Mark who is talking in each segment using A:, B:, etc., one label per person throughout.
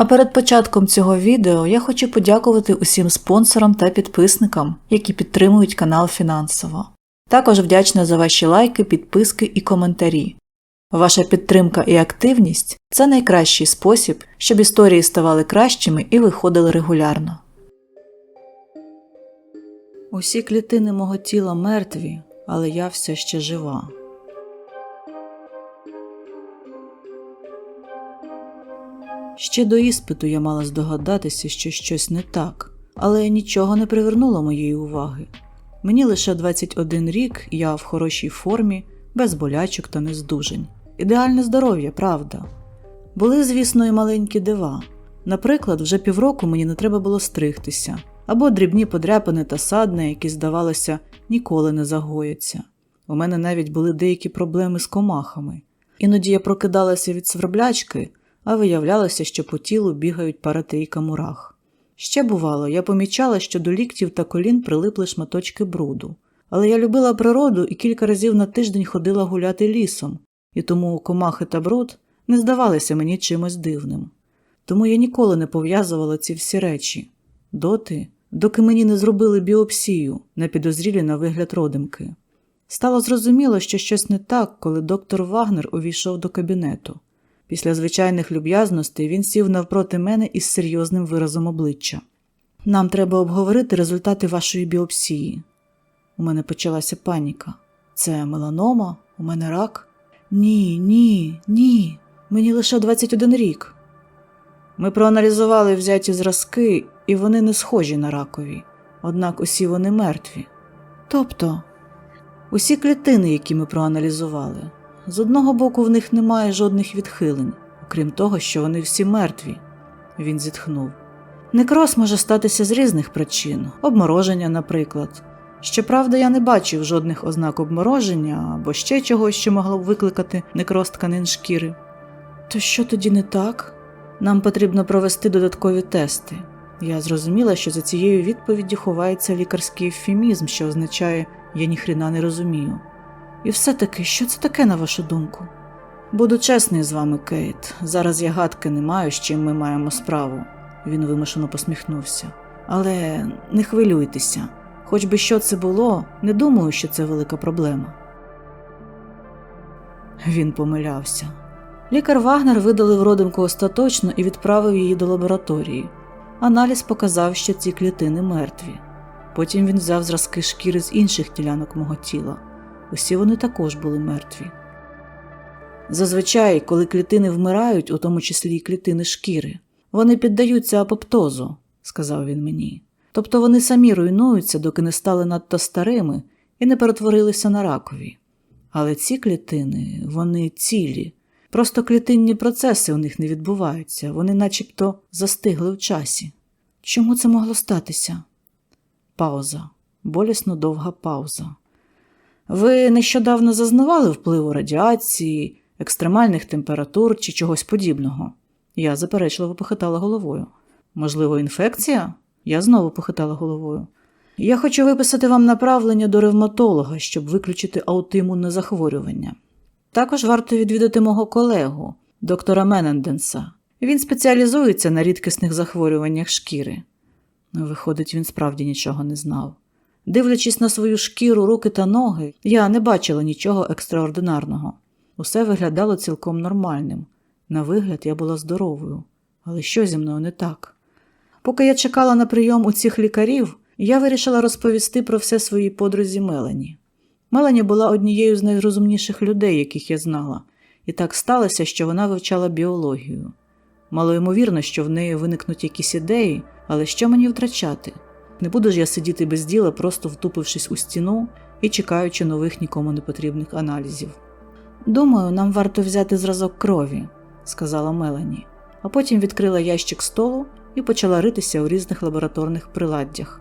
A: А перед початком цього відео я хочу подякувати усім спонсорам та підписникам, які підтримують канал фінансово. Також вдячна за ваші лайки, підписки і коментарі. Ваша підтримка і активність це найкращий спосіб, щоб історії ставали кращими і виходили регулярно. Усі клітини мого тіла мертві, але я все ще жива. Ще до іспиту я мала здогадатися, що щось не так, але нічого не привернуло моєї уваги. Мені лише 21 рік, я в хорошій формі, без болячок та нездужень. Ідеальне здоров'я, правда. Були, звісно, і маленькі дива. Наприклад, вже півроку мені не треба було стригтися, або дрібні подряпини та садни, які, здавалося, ніколи не загояться. У мене навіть були деякі проблеми з комахами. Іноді я прокидалася від сверблячки, а виявлялося, що по тілу бігають паратейка мурах. Ще бувало, я помічала, що до ліктів та колін прилипли шматочки бруду. Але я любила природу і кілька разів на тиждень ходила гуляти лісом, і тому комахи та бруд не здавалися мені чимось дивним. Тому я ніколи не пов'язувала ці всі речі доти, доки мені не зробили біопсію, не підозрілі на вигляд родимки. Стало зрозуміло, що щось не так, коли доктор Вагнер увійшов до кабінету. Після звичайних люб'язностей він сів навпроти мене із серйозним виразом обличчя. Нам треба обговорити результати вашої біопсії. У мене почалася паніка. Це меланома, у мене рак. Ні, ні, ні. Мені лише 21 рік. Ми проаналізували взяті зразки, і вони не схожі на ракові, однак усі вони мертві. Тобто, усі клітини, які ми проаналізували, з одного боку в них немає жодних відхилень, окрім того, що вони всі мертві. Він зітхнув. Некроз може статися з різних причин, обмороження, наприклад. Щоправда, я не бачив жодних ознак обмороження або ще чогось, що могло б викликати некроз тканин шкіри. То що тоді не так? Нам потрібно провести додаткові тести. Я зрозуміла, що за цією відповіддю ховається лікарський ефемізм, що означає я ніхрена не розумію. І все-таки, що це таке, на вашу думку? Буду чесний з вами, Кейт. Зараз я гадки не маю, з чим ми маємо справу. Він вимушено посміхнувся. Але не хвилюйтеся. Хоч би що це було, не думаю, що це велика проблема. Він помилявся. Лікар Вагнер видалив родинку остаточно і відправив її до лабораторії. Аналіз показав, що ці клітини мертві. Потім він взяв зразки шкіри з інших ділянок мого тіла. Усі вони також були мертві. Зазвичай, коли клітини вмирають, у тому числі й клітини шкіри, вони піддаються апоптозу, сказав він мені. Тобто вони самі руйнуються, доки не стали надто старими і не перетворилися на ракові. Але ці клітини, вони цілі. Просто клітинні процеси у них не відбуваються, вони начебто застигли в часі. Чому це могло статися? Пауза, болісно довга пауза. Ви нещодавно зазнавали впливу радіації, екстремальних температур чи чогось подібного? Я заперечливо похитала головою. Можливо, інфекція? Я знову похитала головою. Я хочу виписати вам направлення до ревматолога, щоб виключити аутоімунне захворювання. Також варто відвідати мого колегу, доктора Мененденса. Він спеціалізується на рідкісних захворюваннях шкіри. Виходить, він справді нічого не знав. Дивлячись на свою шкіру, руки та ноги, я не бачила нічого екстраординарного. Усе виглядало цілком нормальним. На вигляд я була здоровою, але що зі мною не так? Поки я чекала на прийом у цих лікарів, я вирішила розповісти про все своїй подрузі Мелані. Мелані була однією з найрозумніших людей, яких я знала, і так сталося, що вона вивчала біологію. Мало ймовірно, що в неї виникнуть якісь ідеї, але що мені втрачати? Не буду ж я сидіти без діла, просто втупившись у стіну і чекаючи нових нікому не потрібних аналізів. Думаю, нам варто взяти зразок крові, сказала Мелані, а потім відкрила ящик столу і почала ритися у різних лабораторних приладдях.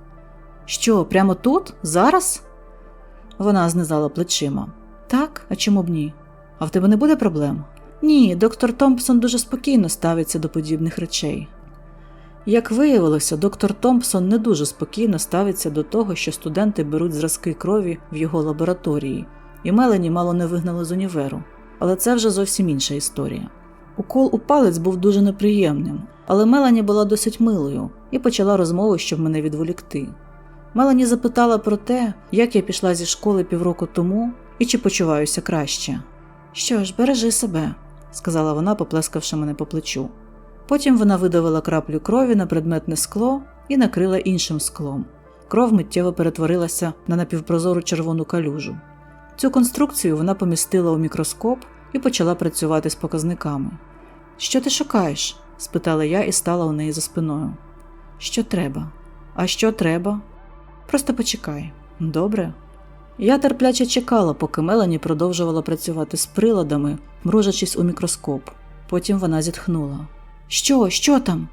A: Що, прямо тут? Зараз? Вона знизала плечима. Так, а чому б ні? А в тебе не буде проблем? Ні, доктор Томпсон дуже спокійно ставиться до подібних речей. Як виявилося, доктор Томпсон не дуже спокійно ставиться до того, що студенти беруть зразки крові в його лабораторії, і Мелані мало не вигнали з універу. Але це вже зовсім інша історія. Укол у палець був дуже неприємним, Але Мелані була досить милою і почала розмову, щоб мене відволікти. Мелані запитала про те, як я пішла зі школи півроку тому і чи почуваюся краще. Що ж, бережи себе, сказала вона, поплескавши мене по плечу. Потім вона видавила краплю крові на предметне скло і накрила іншим склом. Кров миттєво перетворилася на напівпрозору червону калюжу. Цю конструкцію вона помістила у мікроскоп і почала працювати з показниками. Що ти шукаєш? спитала я і стала у неї за спиною. Що треба? А що треба? Просто почекай. Добре. Я терпляче чекала, поки Мелані продовжувала працювати з приладами, мружачись у мікроскоп. Потім вона зітхнула. Що, що там?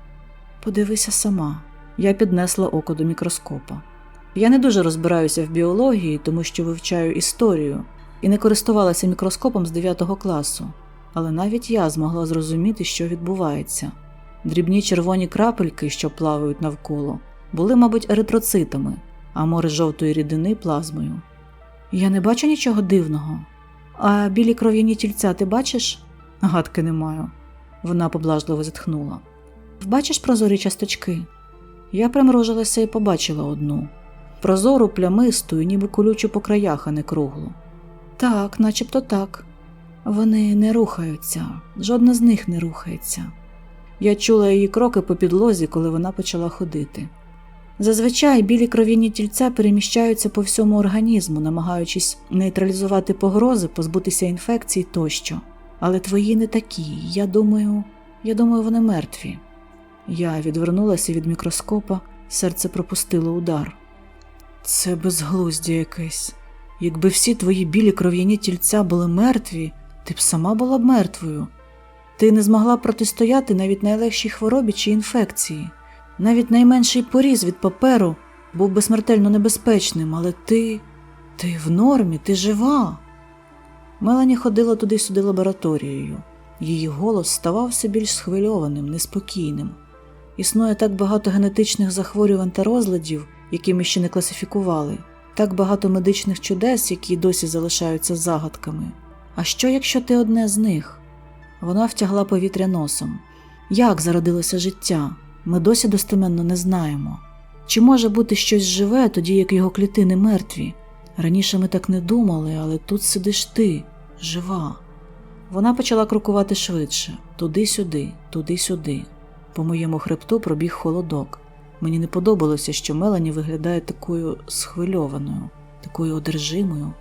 A: Подивися сама. Я піднесла око до мікроскопа. Я не дуже розбираюся в біології, тому що вивчаю історію і не користувалася мікроскопом з 9 класу, але навіть я змогла зрозуміти, що відбувається. Дрібні червоні крапельки, що плавають навколо, були, мабуть, еритроцитами, а море жовтої рідини плазмою. Я не бачу нічого дивного. А білі кров'яні тільця ти бачиш? Гадки не маю. Вона поблажливо зітхнула. Бачиш прозорі часточки? Я примружилася і побачила одну прозору, плямисту, і ніби колючу по краях, а не круглу. Так, начебто так. Вони не рухаються, жодна з них не рухається. Я чула її кроки по підлозі, коли вона почала ходити. Зазвичай білі кров'яні тільця переміщаються по всьому організму, намагаючись нейтралізувати погрози, позбутися інфекцій тощо. Але твої не такі. Я думаю, я думаю, вони мертві. Я відвернулася від мікроскопа, серце пропустило удар. Це безглуздя якесь. Якби всі твої білі кров'яні тільця були мертві, ти б сама була б мертвою. Ти не змогла протистояти навіть найлегшій хворобі чи інфекції. Навіть найменший поріз від паперу був би смертельно небезпечним, але ти. ти в нормі, ти жива. Мелані ходила туди-сюди лабораторією. Її голос ставав все більш схвильованим, неспокійним. Існує так багато генетичних захворювань та розладів, які ми ще не класифікували, так багато медичних чудес, які досі залишаються загадками. А що, якщо ти одне з них? Вона втягла повітря носом. Як зародилося життя? Ми досі достеменно не знаємо. Чи може бути щось живе, тоді як його клітини мертві? Раніше ми так не думали, але тут сидиш ти, жива. Вона почала крокувати швидше туди-сюди, туди-сюди. По моєму хребту пробіг холодок. Мені не подобалося, що Мелані виглядає такою схвильованою, такою одержимою.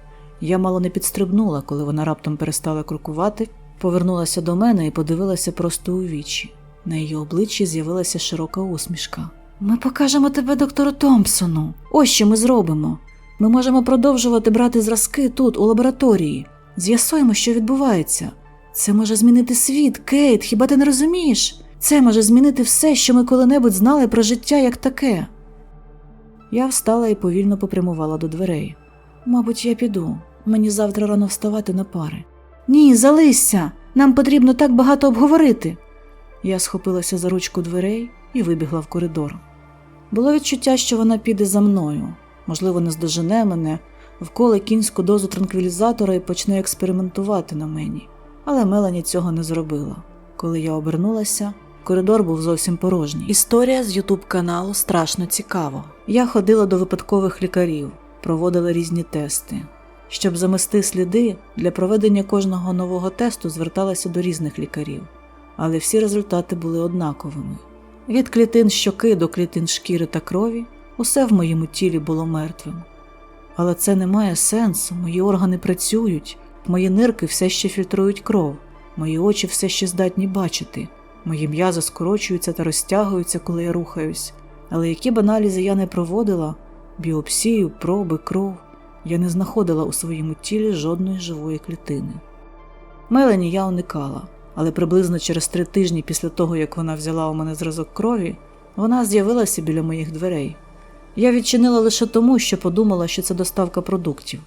A: Я мало не підстрибнула, коли вона раптом перестала крокувати, повернулася до мене і подивилася просто у вічі. На її обличчі з'явилася широка усмішка. Ми покажемо тебе доктору Томпсону. Ось що ми зробимо. Ми можемо продовжувати брати зразки тут, у лабораторії. З'ясуємо, що відбувається. Це може змінити світ, Кейт, хіба ти не розумієш? Це може змінити все, що ми коли-небудь знали про життя як таке. Я встала і повільно попрямувала до дверей. Мабуть, я піду. Мені завтра рано вставати на пари. Ні, залишся! Нам потрібно так багато обговорити. Я схопилася за ручку дверей і вибігла в коридор. Було відчуття, що вона піде за мною, можливо, не здожене мене, вколе кінську дозу транквілізатора і почне експериментувати на мені. Але Мелані цього не зробила. Коли я обернулася, коридор був зовсім порожній. Історія з Ютуб каналу страшно цікаво. Я ходила до випадкових лікарів, проводила різні тести. Щоб замести сліди, для проведення кожного нового тесту зверталася до різних лікарів, але всі результати були однаковими. Від клітин щоки до клітин шкіри та крові усе в моєму тілі було мертвим. Але це не має сенсу, мої органи працюють, мої нирки все ще фільтрують кров, мої очі все ще здатні бачити, мої м'язи скорочуються та розтягуються, коли я рухаюсь. Але які б аналізи я не проводила біопсію, проби, кров, я не знаходила у своєму тілі жодної живої клітини. Мелані я уникала, але приблизно через три тижні після того, як вона взяла у мене зразок крові, вона з'явилася біля моїх дверей. Я відчинила лише тому, що подумала, що це доставка продуктів.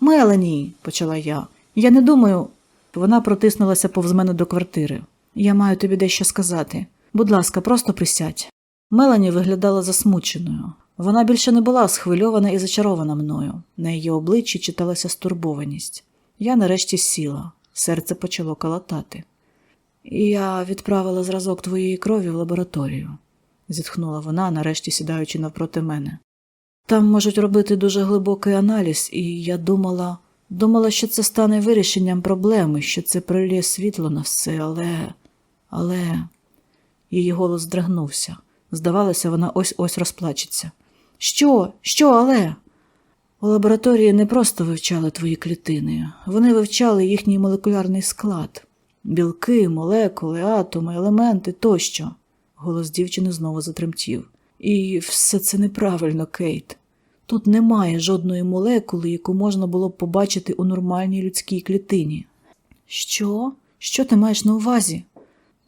A: Мелані, почала я, я не думаю. Вона протиснулася повз мене до квартири. Я маю тобі дещо сказати. Будь ласка, просто присядь. Мелані виглядала засмученою. Вона більше не була схвильована і зачарована мною. На її обличчі читалася стурбованість. Я нарешті сіла, серце почало калатати. Я відправила зразок твоєї крові в лабораторію, зітхнула вона, нарешті сідаючи навпроти мене. Там можуть робити дуже глибокий аналіз, і я думала, думала, що це стане вирішенням проблеми, що це пролє світло на все, але. але. Її голос здригнувся. Здавалося, вона ось ось розплачеться. Що? Що, але? У лабораторії не просто вивчали твої клітини, вони вивчали їхній молекулярний склад білки, молекули, атоми, елементи тощо. Голос дівчини знову затремтів. І все це неправильно, Кейт. Тут немає жодної молекули, яку можна було б побачити у нормальній людській клітині. Що? Що ти маєш на увазі?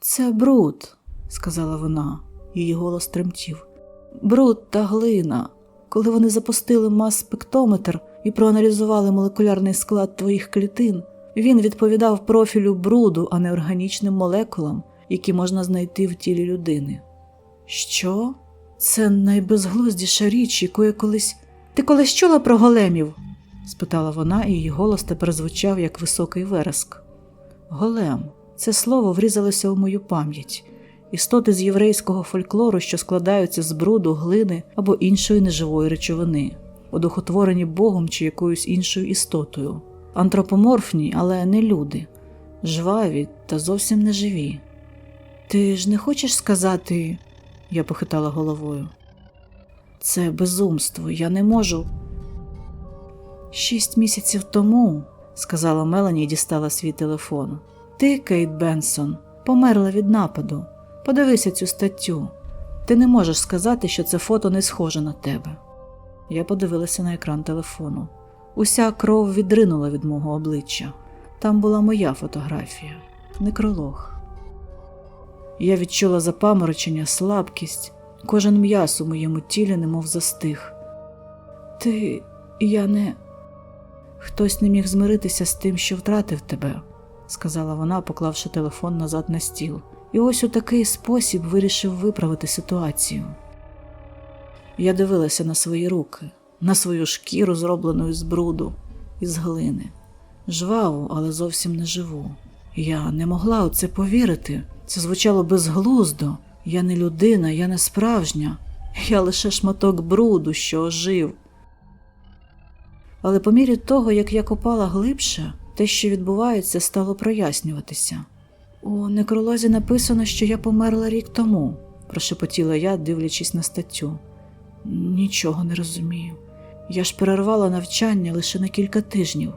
A: Це бруд, сказала вона. Її голос тремтів. Бруд та глина. Коли вони запустили мас-спектометр і проаналізували молекулярний склад твоїх клітин, він відповідав профілю бруду, а не органічним молекулам, які можна знайти в тілі людини. Що? Це найбезглуздіша річ, яку я колись. Ти колись чула про големів? спитала вона, і її голос тепер звучав як високий вереск. Голем це слово врізалося у мою пам'ять, істоти з єврейського фольклору, що складаються з бруду, глини або іншої неживої речовини, одухотворені Богом чи якоюсь іншою істотою, антропоморфні, але не люди, жваві та зовсім не живі. Ти ж не хочеш сказати, я похитала головою. Це безумство, я не можу. Шість місяців тому, сказала Мелані і дістала свій телефон. Ти, Кейт Бенсон, померла від нападу. Подивися цю статтю. Ти не можеш сказати, що це фото не схоже на тебе. Я подивилася на екран телефону. Уся кров відринула від мого обличчя. Там була моя фотографія, некролог. Я відчула запаморочення, слабкість, кожен м'яс у моєму тілі немов застиг. Ти, я не. Хтось не міг змиритися з тим, що втратив тебе, сказала вона, поклавши телефон назад на стіл, і ось у такий спосіб вирішив виправити ситуацію. Я дивилася на свої руки, на свою шкіру, зроблену із бруду, із глини, жваву, але зовсім не живу. Я не могла у це повірити. Це звучало безглуздо. Я не людина, я не справжня, я лише шматок бруду, що ожив. Але по мірі того, як я копала глибше, те, що відбувається, стало прояснюватися. У некролозі написано, що я померла рік тому, прошепотіла я, дивлячись на статтю. Нічого не розумію. Я ж перервала навчання лише на кілька тижнів.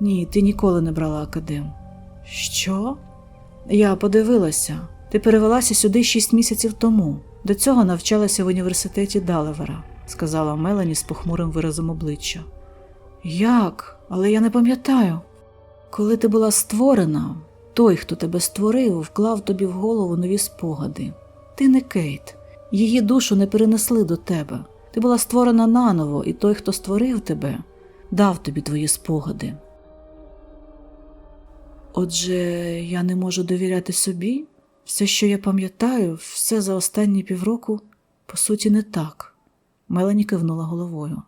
A: Ні, ти ніколи не брала академ. Що? Я подивилася. Ти перевелася сюди шість місяців тому. До цього навчалася в університеті Далевера, сказала Мелані з похмурим виразом обличчя. Як? Але я не пам'ятаю. Коли ти була створена, той, хто тебе створив, вклав тобі в голову нові спогади. Ти не Кейт, її душу не перенесли до тебе. Ти була створена наново, і той, хто створив тебе, дав тобі твої спогади. Отже, я не можу довіряти собі. Все, що я пам'ятаю, все за останні півроку, по суті, не так. Мелані кивнула головою.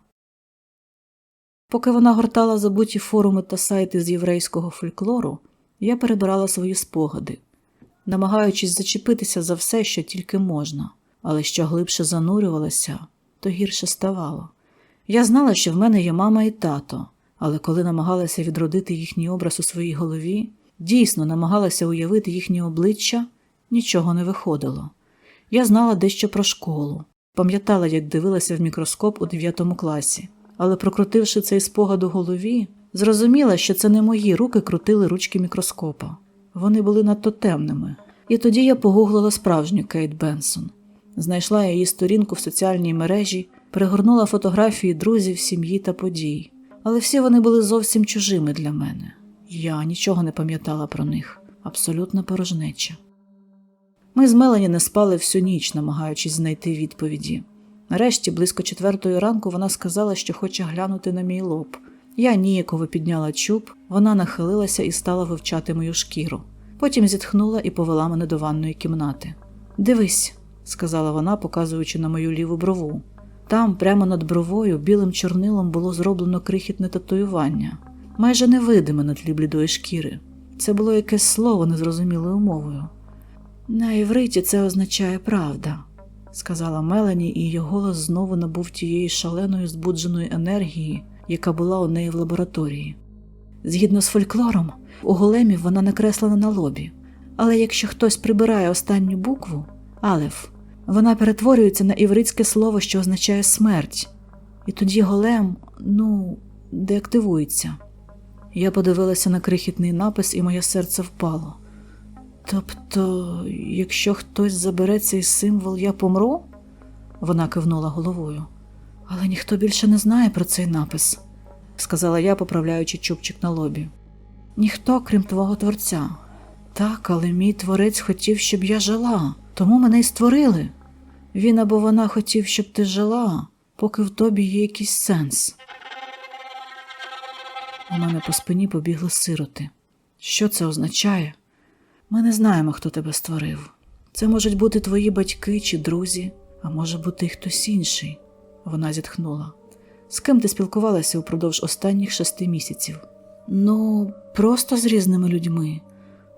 A: Поки вона гортала забуті форуми та сайти з єврейського фольклору, я перебирала свої спогади, намагаючись зачепитися за все, що тільки можна, але що глибше занурювалася, то гірше ставало. Я знала, що в мене є мама і тато, але коли намагалася відродити їхній образ у своїй голові, дійсно намагалася уявити їхнє обличчя, нічого не виходило. Я знала дещо про школу, пам'ятала, як дивилася в мікроскоп у 9 класі, але, прокрутивши цей спогад у голові, зрозуміла, що це не мої руки крутили ручки мікроскопа. Вони були надто темними. І тоді я погуглила справжню Кейт Бенсон, знайшла її сторінку в соціальній мережі, перегорнула фотографії друзів, сім'ї та подій. Але всі вони були зовсім чужими для мене. Я нічого не пам'ятала про них, абсолютна порожнеча. Ми з Мелані не спали всю ніч, намагаючись знайти відповіді. Нарешті, близько четвертої ранку, вона сказала, що хоче глянути на мій лоб. Я ніяково підняла чуб, вона нахилилася і стала вивчати мою шкіру. Потім зітхнула і повела мене до ванної кімнати. Дивись, сказала вона, показуючи на мою ліву брову. Там, прямо над бровою, білим чорнилом було зроблено крихітне татуювання, майже невидиме на тлі блідої шкіри. Це було якесь слово незрозумілою мовою. На івриті це означає правда, сказала Мелані, і її голос знову набув тієї шаленої збудженої енергії, яка була у неї в лабораторії. Згідно з фольклором, у големів вона накреслена на лобі, але якщо хтось прибирає останню букву алеф, вона перетворюється на івритське слово, що означає смерть, і тоді голем, ну, деактивується. Я подивилася на крихітний напис, і моє серце впало. Тобто, якщо хтось забере цей символ, я помру? Вона кивнула головою. Але ніхто більше не знає про цей напис, сказала я, поправляючи чубчик на лобі. Ніхто, крім твого творця. Так, але мій творець хотів, щоб я жила, тому мене й створили. Він або вона хотів, щоб ти жила, поки в тобі є якийсь сенс. У мене по спині побігли сироти. Що це означає? Ми не знаємо, хто тебе створив. Це можуть бути твої батьки чи друзі, а може бути й хтось інший. Вона зітхнула. З ким ти спілкувалася упродовж останніх шести місяців? Ну, просто з різними людьми.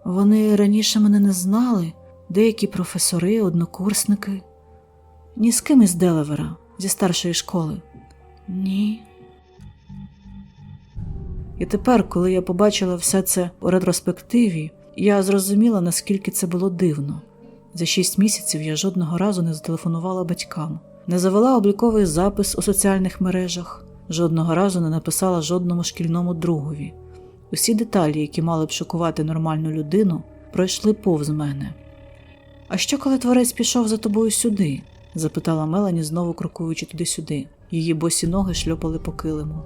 A: Вони раніше мене не знали, деякі професори, однокурсники. Ні з ким із Делавера, зі старшої школи. Ні. І тепер, коли я побачила все це у ретроспективі, я зрозуміла, наскільки це було дивно. За шість місяців я жодного разу не зателефонувала батькам, не завела обліковий запис у соціальних мережах, жодного разу не написала жодному шкільному другові. Усі деталі, які мали б шокувати нормальну людину, пройшли повз мене. А що, коли творець пішов за тобою сюди? Запитала Мелані, знову крокуючи туди-сюди. Її босі ноги шльопали по килиму.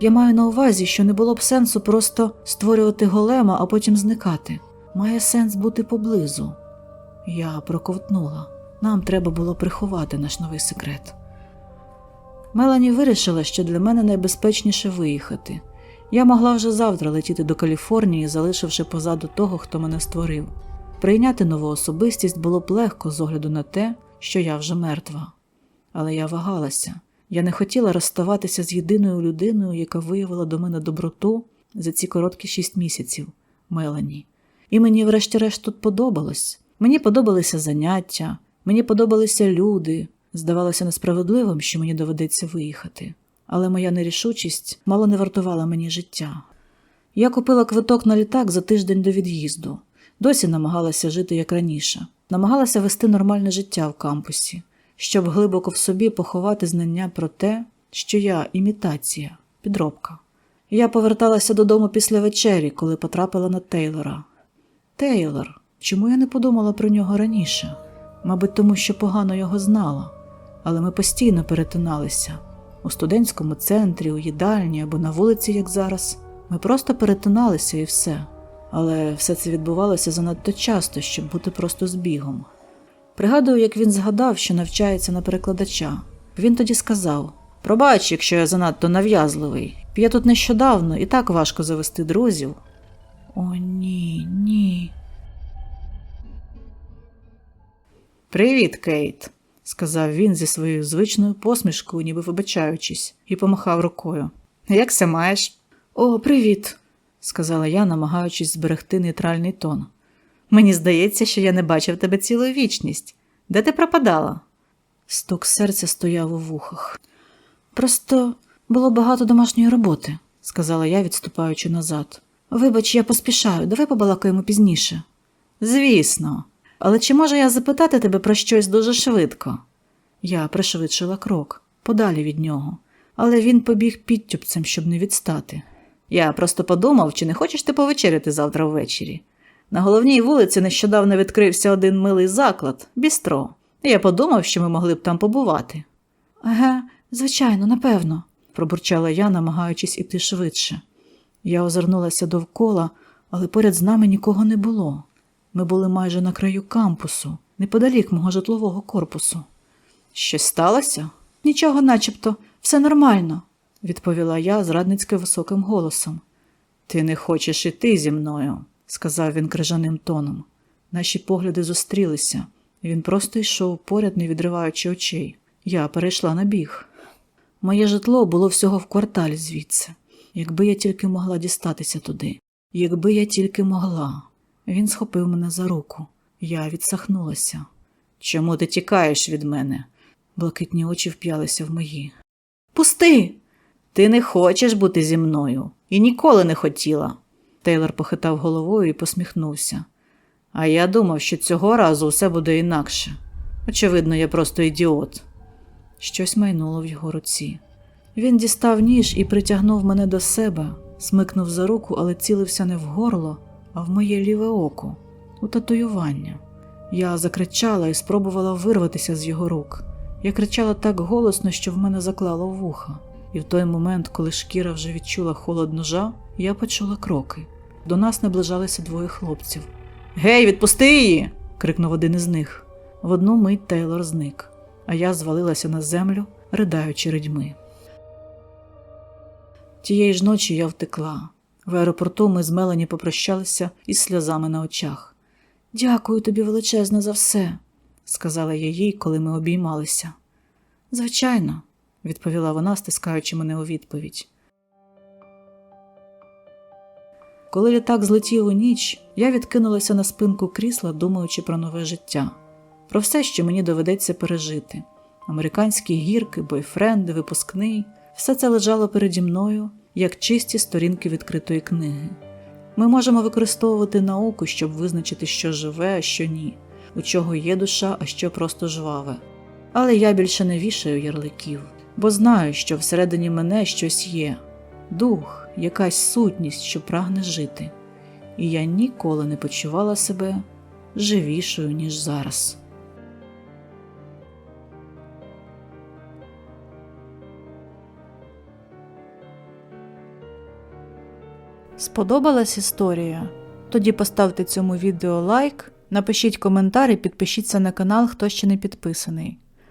A: Я маю на увазі, що не було б сенсу просто створювати голема, а потім зникати. Має сенс бути поблизу. Я проковтнула. Нам треба було приховати наш новий секрет. Мелані вирішила, що для мене найбезпечніше виїхати. Я могла вже завтра летіти до Каліфорнії, залишивши позаду того, хто мене створив. Прийняти нову особистість було б легко з огляду на те, що я вже мертва. Але я вагалася. Я не хотіла розставатися з єдиною людиною, яка виявила до мене доброту за ці короткі шість місяців Мелані. І мені, врешті-решт, тут подобалось. Мені подобалися заняття, мені подобалися люди. Здавалося несправедливим, що мені доведеться виїхати. Але моя нерішучість мало не вартувала мені життя. Я купила квиток на літак за тиждень до від'їзду. Досі намагалася жити як раніше, намагалася вести нормальне життя в кампусі, щоб глибоко в собі поховати знання про те, що я імітація, підробка. Я поверталася додому після вечері, коли потрапила на Тейлора. Тейлор, чому я не подумала про нього раніше? Мабуть, тому що погано його знала, але ми постійно перетиналися у студентському центрі, у їдальні або на вулиці, як зараз. Ми просто перетиналися і все. Але все це відбувалося занадто часто, щоб бути просто збігом. Пригадую, як він згадав, що навчається на перекладача. Він тоді сказав: Пробач, якщо я занадто нав'язливий. Я тут нещодавно і так важко завести друзів. О, ні, ні. Привіт, Кейт, сказав він зі своєю звичною посмішкою, ніби вибачаючись, і помахав рукою. Якся маєш? О, привіт, сказала я, намагаючись зберегти нейтральний тон. Мені здається, що я не бачив тебе цілу вічність. Де ти пропадала? Стук серця стояв у вухах. Просто було багато домашньої роботи, сказала я, відступаючи назад. Вибач, я поспішаю, давай побалакаємо пізніше. Звісно, але чи можу я запитати тебе про щось дуже швидко? Я пришвидшила крок, подалі від нього, але він побіг підтюпцем, щоб не відстати. Я просто подумав, чи не хочеш ти повечеряти завтра ввечері. На головній вулиці нещодавно відкрився один милий заклад бістро. Я подумав, що ми могли б там побувати. Еге, звичайно, напевно, пробурчала я, намагаючись іти швидше. Я озирнулася довкола, але поряд з нами нікого не було. Ми були майже на краю кампусу, неподалік мого житлового корпусу. Щось сталося? Нічого, начебто, все нормально, відповіла я зрадницьки високим голосом. Ти не хочеш іти зі мною, сказав він крижаним тоном. Наші погляди зустрілися. Він просто йшов поряд, не відриваючи очей. Я перейшла на біг. Моє житло було всього в кварталі звідси, якби я тільки могла дістатися туди. Якби я тільки могла. Він схопив мене за руку. Я відсахнулася. Чому ти тікаєш від мене? Блакитні очі вп'ялися в мої. Пусти! Ти не хочеш бути зі мною і ніколи не хотіла. Тейлор похитав головою і посміхнувся. А я думав, що цього разу усе буде інакше. Очевидно, я просто ідіот. Щось майнуло в його руці. Він дістав ніж і притягнув мене до себе, смикнув за руку, але цілився не в горло, а в моє ліве око, у татуювання. Я закричала і спробувала вирватися з його рук. Я кричала так голосно, що в мене заклало вуха, і в той момент, коли шкіра вже відчула холод ножа, я почула кроки. До нас наближалися двоє хлопців. Гей, відпусти її! крикнув один із них. В одну мить Тейлор зник, а я звалилася на землю, ридаючи ридьми. Тієї ж ночі я втекла. В аеропорту ми з Мелані попрощалися із сльозами на очах. Дякую тобі величезно за все, сказала я їй, коли ми обіймалися. Звичайно, відповіла вона, стискаючи мене у відповідь. Коли літак злетів у ніч, я відкинулася на спинку крісла, думаючи про нове життя, про все, що мені доведеться пережити. Американські гірки, бойфренди, випускний все це лежало переді мною, як чисті сторінки відкритої книги. Ми можемо використовувати науку, щоб визначити, що живе, а що ні, у чого є душа, а що просто жваве. Але я більше не вішаю ярликів, бо знаю, що всередині мене щось є дух, якась сутність, що прагне жити, і я ніколи не почувала себе живішою, ніж зараз. Сподобалась історія? Тоді поставте цьому відео лайк, напишіть коментар і підпишіться на канал, хто ще не підписаний.